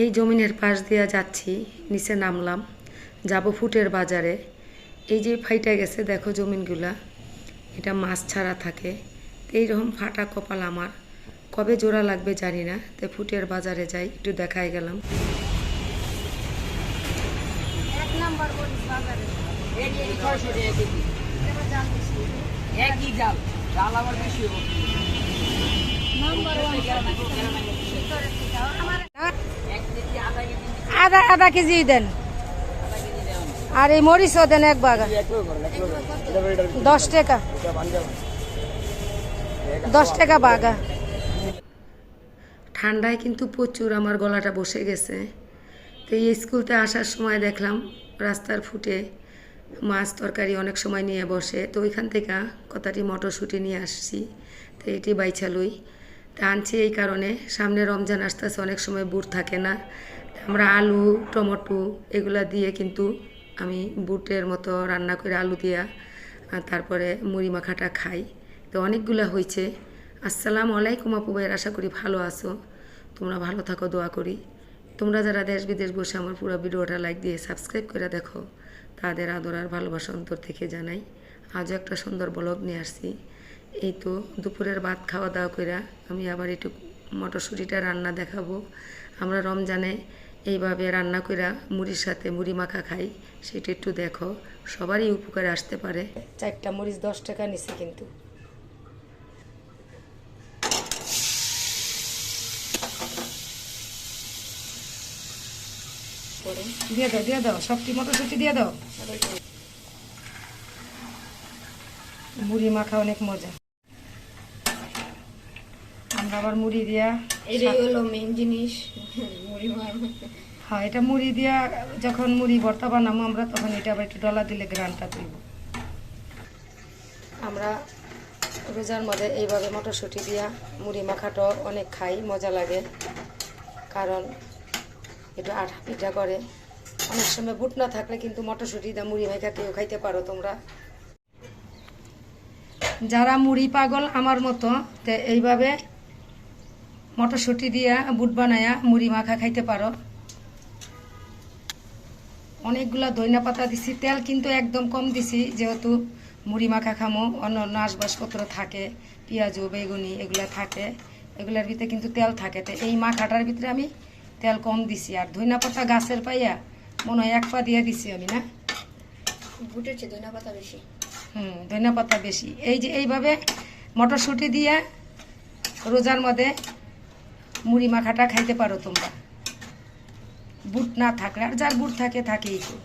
এই জমিনের পাশ দিয়ে যাচ্ছি নিচে নামলাম যাব ফুটের বাজারে। এই যে ফাইটা গেছে দেখো জমিনগুলা। এটা মাছ ছাড়া থাকে। এইরকম ফাটা কপাল আমার। কবে জোড়া লাগবে জানি না। তো ফুটের বাজারে যাই একটু দেখাই গেলাম। একই জাল জাল। আবার বেশি হবে নাম্বার ওয়ান ভিতরে থেকে আমার এক কেজি আধা কেজি আধা আধা কেজি দেন। আর এই মরিচও দেন এক বাগা। দশ টাকা। দশ টাকা বাগা। ঠান্ডায় কিন্তু প্রচুর আমার গলাটা বসে গেছে। তো এই স্কুলতে আসার সময় দেখলাম রাস্তার ফুটে মাছ তরকারি অনেক সময় নিয়ে বসে। তো ওইখান থেকে কতাটি মটরশুঁটি নিয়ে আসছি। তো এটি বাইছালুই তা আনছি এই কারণে। সামনে রমজান আসতেছে, অনেক সময় বুট থাকে না। আমরা আলু, টমেটো এগুলা দিয়ে কিন্তু আমি বুটের মতো রান্না করে আলু দিয়া তারপরে মুড়ি মাখাটা খাই। তো অনেকগুলা হয়েছে আসসালামু আলাইকুম আপু ভাইয়ের, আশা করি ভালো আছো। তোমরা ভালো থাকো, দোয়া করি। তোমরা যারা দেশ বিদেশ বসে আমার পুরো ভিডিওটা লাইক দিয়ে সাবস্ক্রাইব করে দেখো, তাদের আদর আর ভালোবাসা অন্তর থেকে জানাই। আজও একটা সুন্দর ব্লগ নিয়ে আসছি। এই তো দুপুরের ভাত খাওয়া দাওয়া করে আমি আবার একটু মটরশুঁটিটা রান্না দেখাবো। আমরা রমজানে এইভাবে রান্না করে মুড়ির সাথে মুড়ি মাখা খাই সেটা একটু দেখো সবারই উপকারে আসতে পারে। চারটা মরিচ দশ টাকা নিছে কিন্তু। দিয়ে দাও দিয়ে দাও সবটি মটরশুঁটি দিয়ে দাও। মুড়ি মাখা অনেক মজা। আমরা আবার মুড়ি দিয়া এটাই হলো মেন জিনিস মুড়ি হ্যাঁ এটা মুড়ি দিয়া যখন মুড়ি ভর্তা বানাবো আমরা তখন এটা আবার একটু ডলা দিলে গ্রানটা তুলব। আমরা রোজার মধ্যে এইভাবে মটরশুঁটি দিয়া মুড়ি মাখাটাও অনেক খাই মজা লাগে। কারণ একটু আঠা পিঠা করে। অনেক সময় বুট না থাকলে কিন্তু মটরশুঁটি দা মুড়ি মাখা কেউ খাইতে পারো তোমরা। যারা মুড়ি পাগল আমার মতো, তে এইভাবে মটরশুঁটি দিয়া বুট বানায়া মুড়ি মাখা খাইতে পারো। অনেকগুলা ধইনা পাতা দিছি, তেল কিন্তু একদম কম দিছি, যেহেতু মুড়ি মাখা খামো, অন্য অন্য আসবাসপত্র থাকে, পেঁয়াজু, বেগুনি এগুলা থাকে, এগুলার ভিতরে কিন্তু তেল থাকে। তো এই মাখাটার ভিতরে আমি তেল কম দিছি, আর ধইনা পাতা গাছের পাইয়া মনে হয় এক পা দিয়ে দিছি আমি, না? চেয়ে ধনে পাতা বেশি। হুম, ধনিয়া পাতা বেশি। এই যে এইভাবে মটরশুঁটি দিয়ে রোজার মধ্যে মুড়ি মাখাটা খাইতে পারো তোমরা। বুট না থাকলে, আর যার বুট থাকে, থাকেই তো।